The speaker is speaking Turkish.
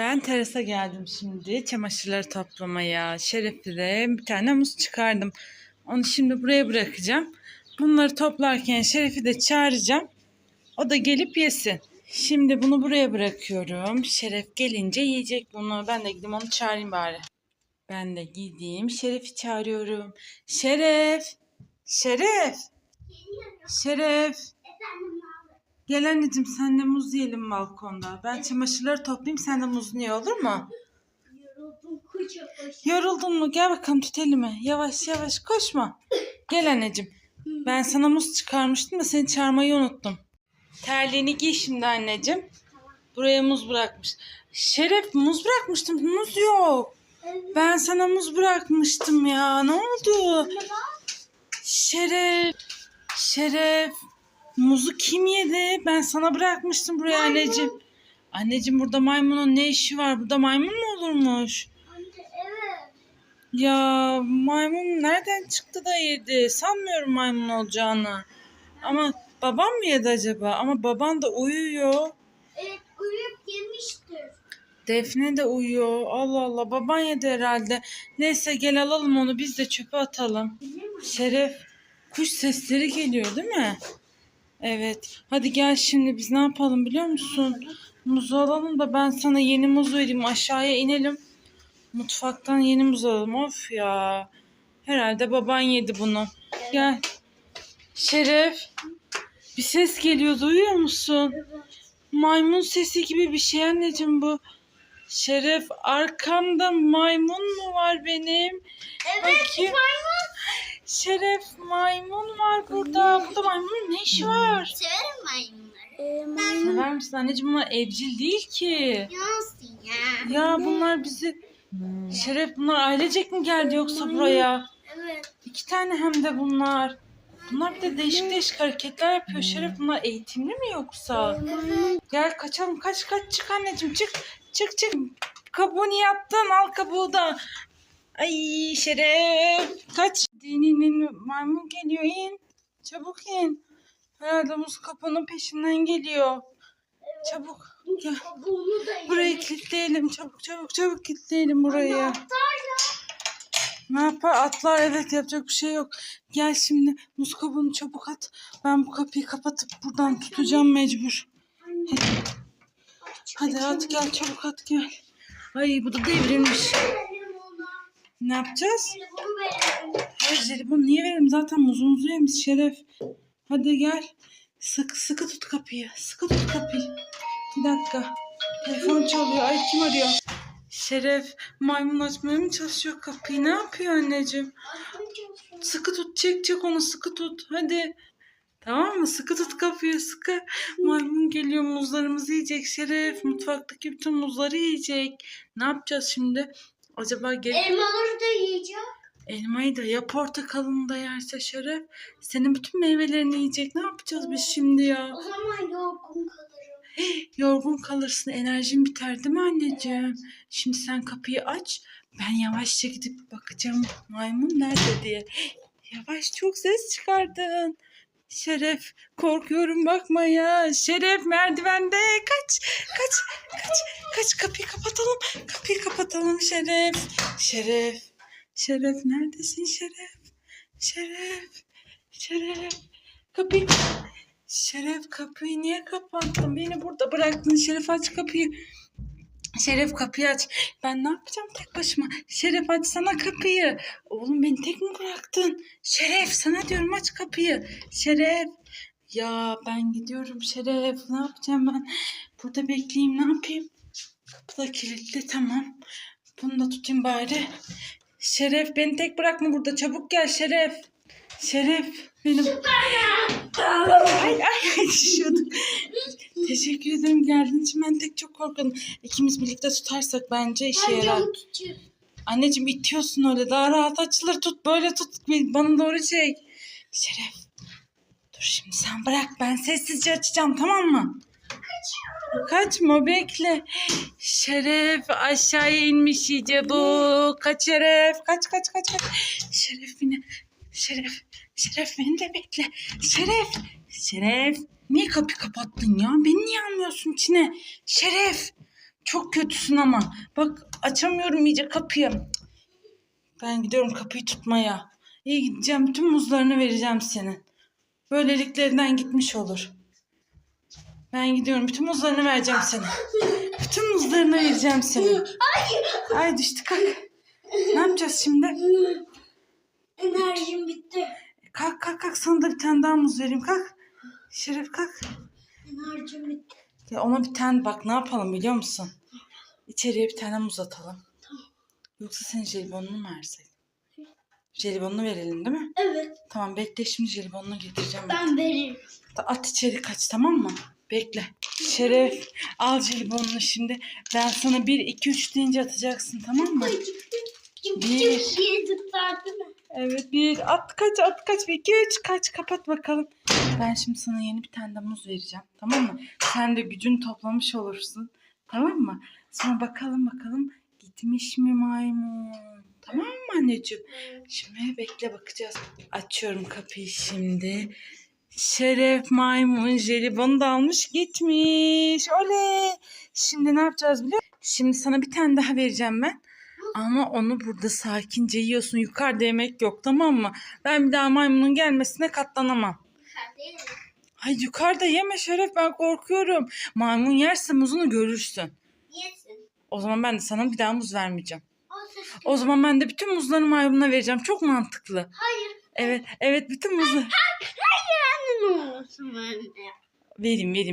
Ben terasa geldim şimdi çamaşırları toplamaya. Şeref'e de bir tane muz çıkardım. Onu şimdi buraya bırakacağım. Bunları toplarken Şeref'i de çağıracağım. O da gelip yesin. Şimdi bunu buraya bırakıyorum. Şeref gelince yiyecek bunu. Ben de gideyim onu çağırayım bari. Ben de gideyim Şeref'i çağırıyorum. Şeref! Şeref! Şeref! Gel anneciğim sen de muz yiyelim balkonda. Ben çamaşırları toplayayım sen de muzunu ye olur mu? Yoruldum koca koca. Yoruldun mu? Gel bakalım tut elimi. Yavaş yavaş koşma. Gel anneciğim. Ben sana muz çıkarmıştım da seni çağırmayı unuttum. Terliğini giy şimdi anneciğim. Buraya muz bırakmış. Şeref muz bırakmıştım. Muz yok. Ben sana muz bırakmıştım ya. Ne oldu? Şeref. Şeref. Muzu kim yedi? Ben sana bırakmıştım buraya anneciğim. Anneciğim burada maymunun ne işi var? Burada maymun mu olurmuş? Anne evet. Ya maymun nereden çıktı da yedi? Sanmıyorum maymun olacağını. Ama babam mı yedi acaba? Ama baban da uyuyor. Evet uyuyup yemiştir. Defne de uyuyor. Allah Allah baban yedi herhalde. Neyse gel alalım onu biz de çöpe atalım. Şeref kuş sesleri geliyor değil mi? Evet. Hadi gel şimdi biz ne yapalım biliyor musun? Muzu alalım da ben sana yeni muz vereyim. Aşağıya inelim. Mutfaktan yeni muz alalım. Of ya. Herhalde baban yedi bunu. Gel. Şeref. Bir ses geliyor. Duyuyor musun? Maymun sesi gibi bir şey anneciğim bu. Şeref arkamda maymun mu var benim? Evet Bakayım. Şeref maymun var burada. Burada maymunun ne işi var? Anneciğim bunlar evcil değil ki. Nasıl ya? Ya bunlar bizi... Şeref bunlar ailecek mi geldi yoksa buraya? Evet. İki tane hem de bunlar. Bunlar bir de değişik değişik hareketler yapıyor. Şeref bunlar eğitimli mi yoksa? Gel kaçalım kaç kaç çık anneciğim çık. Çık çık. Kabuğunu yaptın al kabuğu da. Ay Şeref. Kaç. Dininin maymun geliyor in. Çabuk in. Herhalde muz kapının peşinden geliyor. Çabuk. Gel. Burayı kilitleyelim. Çabuk çabuk çabuk kilitleyelim burayı. Ne yapar? Atlar evet yapacak bir şey yok. Gel şimdi muz kabuğunu çabuk at. Ben bu kapıyı kapatıp buradan tutacağım mecbur. Hadi at gel çabuk at gel. Ay bu da devrilmiş. Ne yapacağız? Hayır jelibon niye verelim? Zaten muzumuzu yemiş Şeref. Hadi gel. Sık sıkı tut kapıyı. Sıkı tut kapıyı. Bir dakika. Telefon çalıyor. Ay kim arıyor? Şeref maymun açmaya mı çalışıyor kapıyı? Ne yapıyor anneciğim? Sıkı tut. Çek çek onu sıkı tut. Hadi. Tamam mı? Sıkı tut kapıyı sıkı. Maymun geliyor muzlarımızı yiyecek Şeref. Mutfaktaki bütün muzları yiyecek. Ne yapacağız şimdi? Acaba gel Elmaları da yiyeceğim. Elmayı da ya portakalını da yerse Şeref. Senin bütün meyvelerini yiyecek. Ne yapacağız biz şimdi ya? O zaman yorgun kalırım. Yorgun kalırsın. Enerjin biter değil mi anneciğim? Şimdi sen kapıyı aç. Ben yavaşça gidip bakacağım maymun nerede diye. Yavaş çok ses çıkardın. Şeref korkuyorum bakma ya. Şeref merdivende kaç kaç kaç kaç kapıyı kapatalım. Kapıyı kapatalım Şeref. Şeref. Şeref neredesin Şeref? Şeref. Şeref. Kapıyı Şeref kapıyı niye kapattın? Beni burada bıraktın. Şeref aç kapıyı. Şeref kapıyı aç. Ben ne yapacağım tek başıma? Şeref açsana kapıyı. Oğlum beni tek mi bıraktın? Şeref sana diyorum aç kapıyı. Şeref. Ya ben gidiyorum Şeref. Ne yapacağım ben? Burada bekleyeyim ne yapayım? Kapı da kilitli tamam. Bunu da tutayım bari. Şeref beni tek bırakma burada. Çabuk gel Şeref. Şeref benim. Ay ay ay düşüyordum. Teşekkür ederim geldiğin için ben tek çok korkmadım. İkimiz birlikte tutarsak bence işe yarar. Anneciğim itiyorsun öyle daha rahat açılır tut böyle tut bana doğru çek. Şeref. Dur şimdi sen bırak ben sessizce açacağım tamam mı? Kaçma bekle. Şeref aşağıya inmiş iyice bu. Kaç Şeref. Kaç kaç kaç kaç. Şeref yine. Şeref. Şeref beni de bekle. Şeref. Şeref. Niye kapıyı kapattın ya? Beni niye almıyorsun içine? Şeref. Çok kötüsün ama. Bak açamıyorum iyice kapıyı. Ben gidiyorum kapıyı tutmaya. İyi gideceğim. Bütün muzlarını vereceğim senin. Böyleliklerinden gitmiş olur. Ben gidiyorum. Bütün muzlarını vereceğim sana. Bütün muzlarını vereceğim senin. Ay düştü kalk. Ne yapacağız şimdi? Enerjim bitti. Kalk kalk kalk sana da bir tane daha muz vereyim kalk. Şeref kalk. Enerjim bitti. Ya ona bir tane bak ne yapalım biliyor musun? İçeriye bir tane muz atalım. Yoksa senin jelibonunu mu versek? Jelibonunu verelim değil mi? Evet. Tamam bekle şimdi jelibonunu getireceğim. Ben veririm. At içeri kaç tamam mı? Bekle. Şeref al jelibonunu şimdi. Ben sana 1 2 3 deyince atacaksın tamam mı? Bir. Evet bir at kaç at kaç bir iki üç kaç kapat bakalım. Ben şimdi sana yeni bir tane de muz vereceğim tamam mı? Sen de gücün toplamış olursun tamam mı? Sonra bakalım bakalım gitmiş mi maymun? Tamam mı anneciğim? Şimdi bekle bakacağız. Açıyorum kapıyı şimdi. Şeref maymun jelibonu da almış gitmiş. Oley. Şimdi ne yapacağız biliyor musun? Şimdi sana bir tane daha vereceğim ben. Ama onu burada sakince yiyorsun. Yukarıda yemek yok tamam mı? Ben bir daha maymunun gelmesine katlanamam. Ay yukarıda yeme Şeref ben korkuyorum. Maymun yerse muzunu görürsün. Yesin. O zaman ben de sana bir daha muz vermeyeceğim. O zaman ben de bütün muzları maymuna vereceğim. Çok mantıklı. Hayır. Evet evet bütün muzları. Anne olsun bende? Vereyim vereyim.